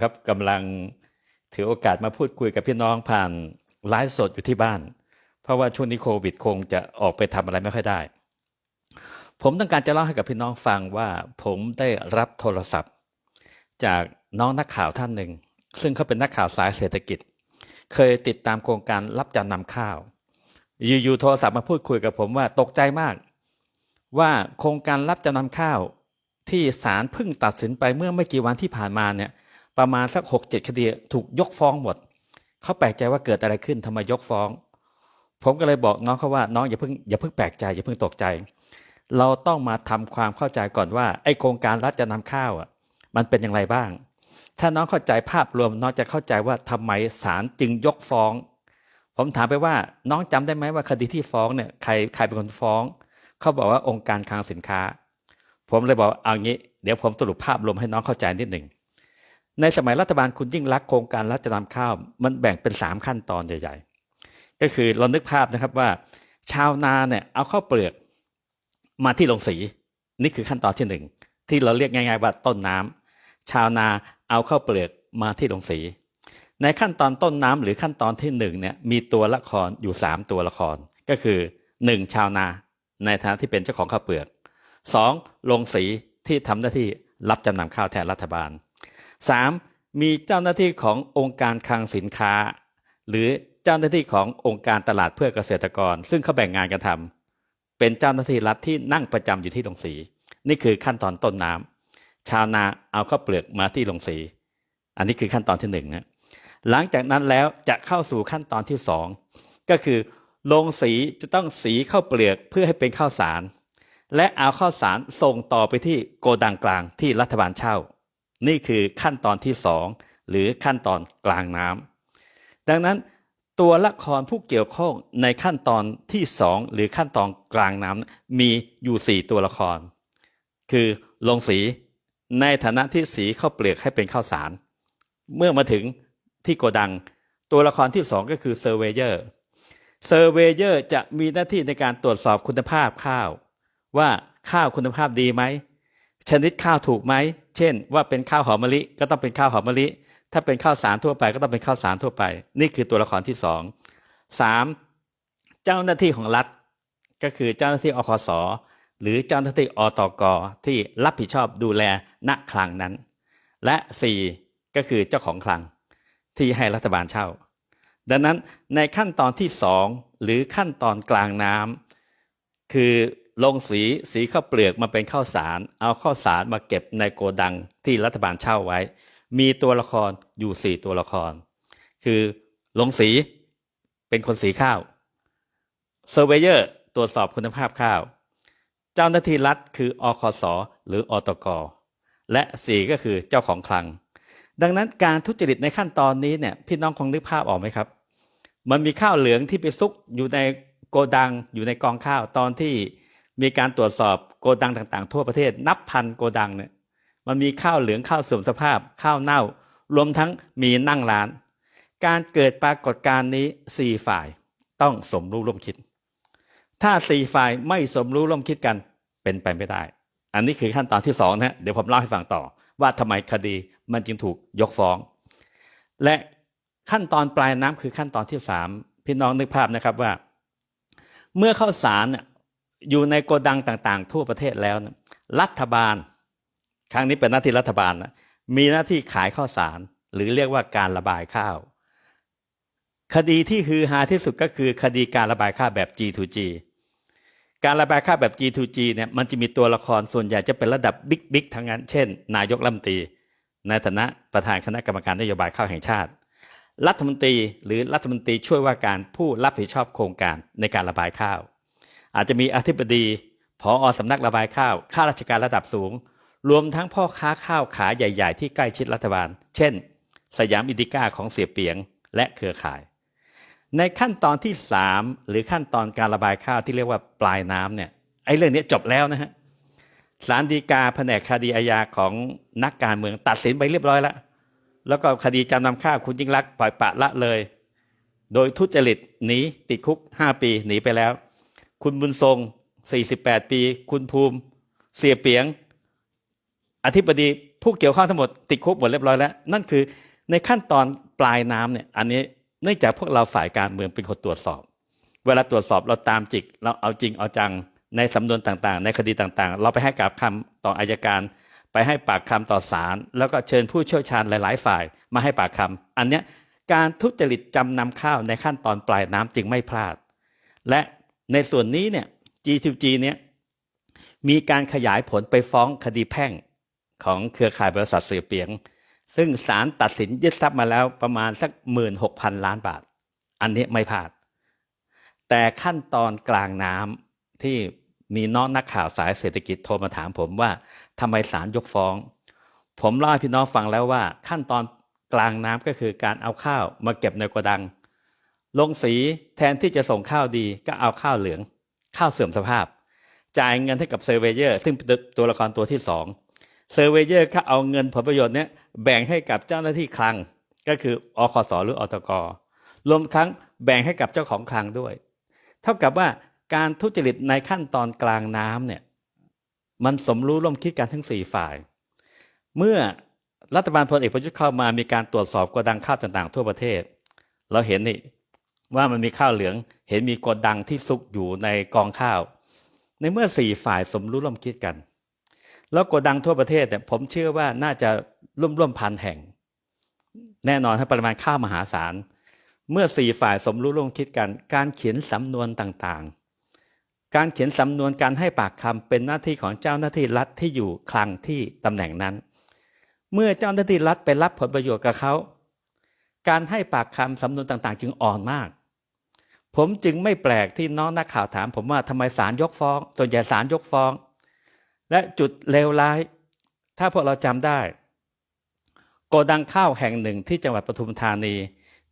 ครับกำลังถือโอกาสมาพูดคุยกับพี่น้องผ่านไลฟ์สดอยู่ที่บ้าน เพราะว่าช่วงนี้โควิดคงจะออกไปทำอะไรไม่ค่อยได้ ผมต้องการจะเล่าให้กับพี่น้องฟังว่า ผมได้รับโทรศัพท์ จากน้องนักข่าวท่านหนึ่ง ซึ่งเขาเป็นนักข่าวสายเศรษฐกิจ เคยติดตามโครงการรับจำนำข้าวอยู่ๆโทรศัพท์มาพูดคุยกับผมว่าตกใจมาก ว่าโครงการรับจำนำข้าวที่ศาลเพิ่งตัดสินไปเมื่อไม่กี่วันที่ผ่านมาเนี่ย ประมาณสักหกเจ็ดคดีถูกยกฟ้องหมด เขาแปลกใจว่าเกิดอะไรขึ้นทำไมยกฟ้อง ผมก็เลยบอกน้องเขาว่าน้องอย่าเพิ่งอย่าเพิ่งแปลกใจอย่าเพิ่งตกใจ เราต้องมาทำความเข้าใจก่อนว่าไอโครงการรัฐจะนำข้าวอะ มันเป็นอย่างไรบ้าง ถ้าน้องเข้าใจภาพรวมน้องจะเข้าใจว่าทำไมศาลจึงยกฟ้อง ผมถามไปว่าน้องจำได้ไหมว่าคดีที่ฟ้องเนี่ยใครใครเป็นคนฟ้อง เขาบอกว่าองค์การคลังสินค้า ผมเลยบอกเอางี้เดี๋ยวผมสรุปภาพรวมให้น้องเข้าใจนิดหนึ่ง ในสมัยรัฐบาลคุณยิ่งรักโครงการรัฐจะนำข้าวมันแบ่งเป็นสามขั้นตอนใหญ่ ๆ ก็คือเรานึกภาพนะครับว่า ชาวนาเนี่ยเอาข้าวเปลือกมาที่โรงสี นี่คือขั้นตอนที่หนึ่งที่เราเรียกง่ายๆว่าต้นน้ำชาวนาเอาข้าวเปลือกมาที่โรงสี ในขั้นตอนต้นน้ำหรือขั้นตอนที่หนึ่งเนี่ยมีตัวละครอยู่สามตัวละคร ก็คือหนึ่งชาวนาในฐานะที่เป็นเจ้าของข้าวเปลือกสองโรงสีที่ทำหน้าที่รับจำนำข้าวแทนรัฐบาล สามมีเจ้าหน้าที่ขององค์การคลังสินค้า หรือเจ้าหน้าที่ขององค์การตลาดเพื่อเกษตรกร ซึ่งเขาแบ่งงานกันทำเป็นเจ้าหน้าที่รัฐที่นั่งประจำอยู่ที่โรงสี นี่คือขั้นตอนต้นน้ำชาวนาเอาข้าวเปลือกมาที่โรงสี อันนี้คือขั้นตอนที่หนึ่งนะหลังจากนั้นแล้วจะเข้าสู่ขั้นตอนที่สองก็คือโรงสีจะต้องสีข้าวเปลือกเพื่อให้เป็นข้าวสาร และเอาข้าวสารส่งต่อไปที่โกดังกลางที่รัฐบาลเช่า นี่คือขั้นตอนที่สองหรือขั้นตอนกลางน้ำดังนั้นตัวละครผู้เกี่ยวข้องในขั้นตอนที่สองหรือขั้นตอนกลางน้ำมีอยู่สี่ตัวละคร คือลงสีในฐานะที่สีข้าวเปลือกให้เป็นข้าวสาร เมื่อมาถึงที่โกดัง ตัวละครที่สองก็คือเซอร์เวเยอร์เซอร์เวเยอร์จะมีหน้าที่ในการตรวจสอบคุณภาพข้าว ว่าข้าวคุณภาพดีไหม ชนิดข้าวถูกไหม เช่น ว่าเป็นข้าวหอมมะลิก็ต้องเป็นข้าวหอมมะลิ ถ้าเป็นข้าวสารทั่วไปก็ต้องเป็นข้าวสารทั่วไป นี่คือตัวละครที่สองสามเจ้าหน้าที่ของรัฐ ก็คือเจ้าหน้าที่อคสหรือเจ้าหน้าที่อตกที่รับผิดชอบดูแลณคลังนั้น และสี่ก็คือเจ้าของคลังที่ให้รัฐบาลเช่า ดังนั้นในขั้นตอนที่สองหรือขั้นตอนกลางน้ำคือ ลงสีสีข้าวเปลือกมาเป็นข้าวสาร เอาข้าวสารมาเก็บในโกดังที่รัฐบาลเช่าไว้ มีตัวละครอยู่สี่ตัวละคร คือลงสีเป็นคนสีข้าวเซอร์เวเยอร์ตรวจสอบคุณภาพข้าว เจ้าหน้าที่รัฐคืออคสหรืออตก และสี่ก็คือเจ้าของคลัง ดังนั้นการทุจริตในขั้นตอนนี้เนี่ยพี่น้องคงนึกภาพออกไหมครับ มันมีข้าวเหลืองที่ไปซุกอยู่ในโกดังอยู่ในกองข้าวตอนที่ มีการตรวจสอบโกดังต่างๆ ทั่วประเทศนับพันโกดังเนี่ยมันมีข้าวเหลืองข้าวเสื่อมสภาพ ข้าวเน่า รวมทั้งมีนั่งร้าน การเกิดปรากฏการณ์นี้สี่ฝ่ายต้องสมรู้ร่วมคิด ถ้าสี่ฝ่ายไม่สมรู้ร่วมคิดกันเป็นไปไม่ได้ อันนี้คือขั้นตอนที่สองนะเดี๋ยวผมเล่าให้ฟังต่อ ว่าทำไมคดีมันจึงถูกยกฟ้อง และขั้นตอนปลายน้ำคือขั้นตอนที่สามพี่น้องนึกภาพนะครับว่า เมื่อข้าวสารเนี่ย อยู่ในโกดังต่างๆ ทั่วประเทศแล้วนะรัฐบาล ครั้งนี้เป็นหน้าที่รัฐบาลนะมีหน้าที่ขายข้าวสาร หรือเรียกว่าการระบายข้าว คดีที่ฮือฮาที่สุดก็คือคดีการระบายข้าวแบบ G2G การระบายข้าวแบบ G2G เนี่ยมันจะมีตัวละครส่วนใหญ่จะเป็นระดับบิ๊กบิ๊กทั้งนั้น เช่น นายกรัฐมนตรี ในฐานะประธานคณะกรรมการนโยบายข้าวแห่งชาติ รัฐมนตรีหรือรัฐมนตรีช่วยว่าการผู้รับผิดชอบโครงการในการระบายข้าว อาจจะมีอธิบดีผออสำนักระบายข้าวข้าราชการระดับสูง รวมทั้งพ่อค้าข้าวขาใหญ่ ๆ ที่ใกล้ชิดรัฐบาล เช่น สยามอินดิก้าของเสียเปียงและเครือข่าย ในขั้นตอนที่สามหรือขั้นตอนการระบายข้าวที่เรียกว่าปลายน้ำเนี่ยไอ้เรื่องนี้จบแล้วนะฮะศาลฎีกาแผนกคดีอาญาของนักการเมืองตัดสินไปเรียบร้อยแล้ว แล้วก็คดีจำนำข้าวคุณยิ่งรักปล่อยปะละเลย โดยทุจริตหนีติดคุกห้าปีหนีไปแล้ว คุณบุญทรง 48 ปี คุณภูมิ เสียเปียง อธิบดีผู้เกี่ยวข้องทั้งหมดติดคุกหมดเรียบร้อยแล้ว นั่นคือในขั้นตอนปลายน้ำเนี่ยอันนี้เนื่องจากพวกเราฝ่ายการเมืองเป็นคนตรวจสอบ เวลาตรวจสอบเราตามจิก เราเอาจริงเอาจังในสำนวนต่างๆ ในคดีต่างๆ เราไปให้กับคำต่ออายการ ไปให้ปากคำต่อศาลแล้วก็เชิญผู้เชี่ยวชาญหลาย ๆ ฝ่ายมาให้ปากคำอันเนี้ยการทุจริตจำนำข้าวในขั้นตอนปลายน้ำจึงไม่พลาด และ ในส่วนนี้เนี่ย G2G เนี่ยมีการขยายผลไปฟ้องคดีแพ่งของเครือข่ายบริษัทเสือเปียง ซึ่งศาลตัดสินยึดทรัพย์มาแล้วประมาณสักหมื่นหกพันล้านบาท อันนี้ไม่พลาด แต่ขั้นตอนกลางน้ำที่มีน้องนักข่าวสายเศรษฐกิจโทรมาถามผมว่าทำไมศาลยกฟ้อง ผมเล่าให้พี่น้องฟังแล้วว่า ขั้นตอนกลางน้ำก็คือการเอาข้าวมาเก็บในโกดัง ลงสีแทนที่จะส่งข้าวดีก็เอาข้าวเหลือง ข้าวเสื่อมสภาพ จ่ายเงินให้กับเซอร์เวเยอร์ซึ่งเป็นตัวละครตัวที่สองเซอร์เวเยอร์ก็เอาเงินผลประโยชน์เนี้ยแบ่งให้กับเจ้าหน้าที่คลัง ก็คืออคสหรืออตกรวมทั้งแบ่งให้กับเจ้าของคลังด้วย เท่ากับว่าการทุจริตในขั้นตอนกลางน้ำเนี่ยมันสมรู้ร่วมคิดกันทั้งสี่ฝ่าย เมื่อรัฐบาลพลเอกประยุทธ์เข้ามามีการตรวจสอบโกดังข้าวต่างๆ ทั่วประเทศ เราเห็นนี่ ว่ามันมีข้าวเหลือง เห็นมีโกดังที่ซุกอยู่ในกองข้าว ในเมื่อสี่ฝ่ายสมรู้ร่วมคิดกัน แล้วโกดังทั่วประเทศเนี่ยผมเชื่อว่าน่าจะร่วมร่วมพันแห่ง แน่นอนถ้าปริมาณข้าวมหาศาล เมื่อสี่ฝ่ายสมรู้ร่วมคิดกัน การเขียนสำนวนต่างๆ การเขียนสำนวนการให้ปากคำเป็นหน้าที่ของเจ้าหน้าที่รัฐที่อยู่คลังที่ตำแหน่งนั้น เมื่อเจ้าหน้าที่รัฐไปรับผลประโยชน์กับเขาการให้ปากคำสำนวนต่างๆ จึงอ่อนมาก ผมจึงไม่แปลกที่น้องนักข่าวถาม ผมว่าทำไมศาลยกฟ้องส่วนใหญ่ศาลยกฟ้อง และจุดเลวร้าย ถ้าพวกเราจำได้ โกดังข้าวแห่งหนึ่งที่จังหวัดปทุมธานี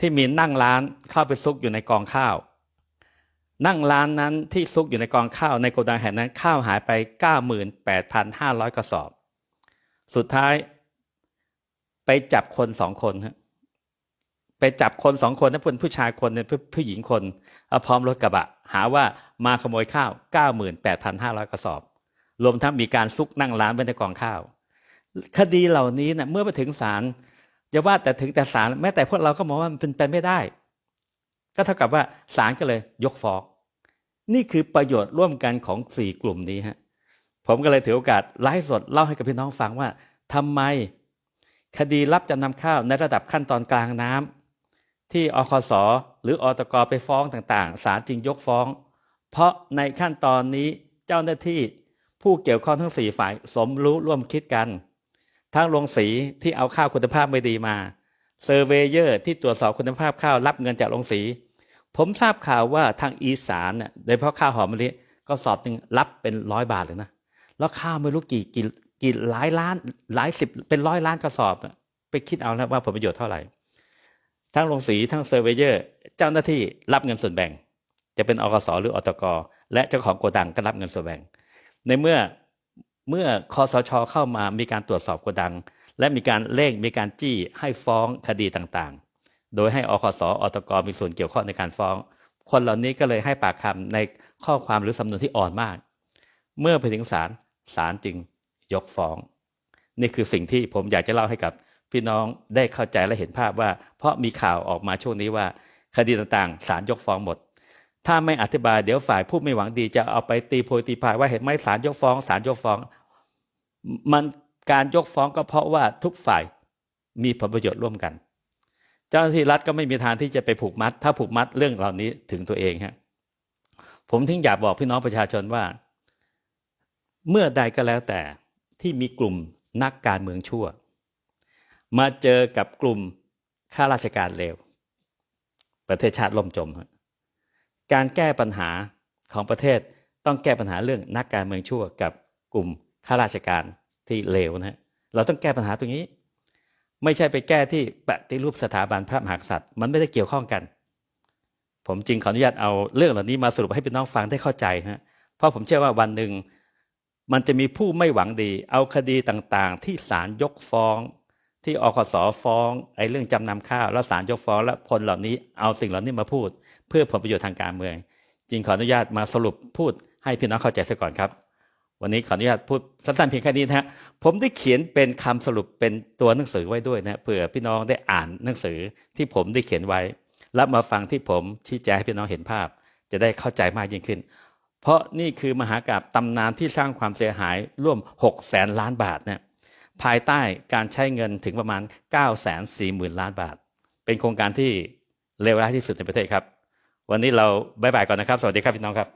ที่มีนั่งร้านเข้าไปซุกอยู่ในกองข้าว นั่งร้านนั้นที่ซุกอยู่ในกองข้าว ในโกดังแห่งนั้นข้าวหายไป 98,500 กระสอบ สุดท้าย ไปจับคนสองคนฮะ ไปจับคนสองคนนะเป็นผู้ชายคนเนี่ยผู้หญิงคนเอาพร้อมรถกระบะ หาว่ามาขโมยข้าว 98,500 กระสอบ รวมทั้งมีการซุกนั่งร้านไว้ในกองข้าว คดีเหล่านี้เนะ่ยเมื่อไปถึงศาลจะว่าแต่ถึงแต่ศาลแม้แต่พวกเราก็มองว่ามันเป็นไปไม่ได้ ก็เท่ากับว่าศาลก็เลยยกฟ้องนี่คือประโยชน์ร่วมกันของสี่กลุ่มนี้ฮะผมก็เลยถือโอกาสไลฟ์สดเล่าให้กับพี่น้องฟังว่าทำไม คดีรับจำนำข้าวในระดับขั้นตอนกลางน้ำ ที่อคสหรืออตกไปฟ้องต่างๆศาลจึงยกฟ้อง เพราะในขั้นตอนนี้เจ้าหน้าที่ผู้เกี่ยวข้องทั้งสี่ฝ่ายสมรู้ร่วมคิดกัน ทั้งโรงสีที่เอาข้าวคุณภาพไม่ดีมาเซอร์เวเยอร์ที่ตรวจสอบคุณภาพข้าวรับเงินจากโรงสี ผมทราบข่าวว่าทางอีสานเนี่ยโดยเฉพาะข้าวหอมมะลิก็สอบหนึ่งรับเป็นร้อยบาทเลยนะแล้วข้าวไม่รู้กี่กี่กี่หลายล้านหลายสิบเป็นร้อยล้านกระสอบ ไปคิดเอาแล้วว่าผลประโยชน์เท่าไหร่ ทั้งโรงสีทั้งเซอร์เวเยอร์ เจ้าหน้าที่รับเงินส่วนแบ่ง จะเป็นอกสหรืออตกและเจ้าของโกดังก็รับเงินส่วนแบ่ง ในเมื่อเมื่อคอสชเข้ามามีการตรวจสอบโกดัง และมีการเร่งมีการจี้ให้ฟ้องคดีต่างๆ โดยให้อคสอตกมีส่วนเกี่ยวข้องในการฟ้อง คนเหล่านี้ก็เลยให้ปากคำในข้อความหรือสำนวนที่อ่อนมาก เมื่อไปถึงศาลศาลจึงยกฟ้อง นี่คือสิ่งที่ผมอยากจะเล่าให้กับ พี่น้องได้เข้าใจและเห็นภาพว่า เพราะมีข่าวออกมาช่วงนี้ว่า คดีต่างๆศาลยกฟ้องหมด ถ้าไม่อธิบายเดี๋ยวฝ่ายผู้ไม่หวังดีจะเอาไปตีโพยตีพายว่าเห็นไหมศาลยกฟ้องศาลยกฟ้อง มันการยกฟ้องก็เพราะว่าทุกฝ่ายมีผลประโยชน์ร่วมกัน เจ้าหน้าที่รัฐก็ไม่มีทางที่จะไปผูกมัด ถ้าผูกมัดเรื่องเหล่านี้ถึงตัวเองฮะผมถึงอยากบอกพี่น้องประชาชนว่า เมื่อใดก็แล้วแต่ที่มีกลุ่มนักการเมืองชั่ว มาเจอกับกลุ่มข้าราชการเลว ประเทศชาติล่มจม การแก้ปัญหาของประเทศต้องแก้ปัญหาเรื่องนักการเมืองชั่วกับกลุ่มข้าราชการที่เลวนะฮะเราต้องแก้ปัญหาตรงนี้ ไม่ใช่ไปแก้ที่ปฏิรูปสถาบันพระมหากษัตริย์ มันไม่ได้เกี่ยวข้องกัน ผมจริงขออนุญาตเอาเรื่องเหล่านี้มาสรุปให้พี่น้องฟังได้เข้าใจฮะเพราะผมเชื่อว่าวันหนึ่งมันจะมีผู้ไม่หวังดี เอาคดีต่างๆ ที่ศาลยกฟ้อง ที่อคสฟ้องไอ้เรื่องจำนำข้าวแล้วศาลยกฟ้องแล้วคนเหล่านี้เอาสิ่งเหล่านี้มาพูด เพื่อผลประโยชน์ทางการเมืองจริงขออนุญาตมาสรุปพูดให้พี่น้องเข้าใจซะก่อนครับ วันนี้ขออนุญาตพูดสั้นๆเพียงแค่นี้นะฮะผมได้เขียนเป็นคำสรุปเป็นตัวหนังสือไว้ด้วยนะเผื่อพี่น้องได้อ่านหนังสือที่ผมได้เขียนไว้ แล้วมาฟังที่ผมชี้แจงให้พี่น้องเห็นภาพ จะได้เข้าใจมากยิ่งขึ้น เพราะนี่คือมหากราบตำนานที่สร้างความเสียหายร่วม6แสนล้านบาทนะ ภายใต้การใช้เงินถึงประมาณ 9 4 0 0 0 0 ล้านบาท เป็นโครงการที่เลวร้ายที่สุดในประเทศครับ วันนี้เราบายบายก่อนนะครับ สวัสดีครับพี่น้องครับ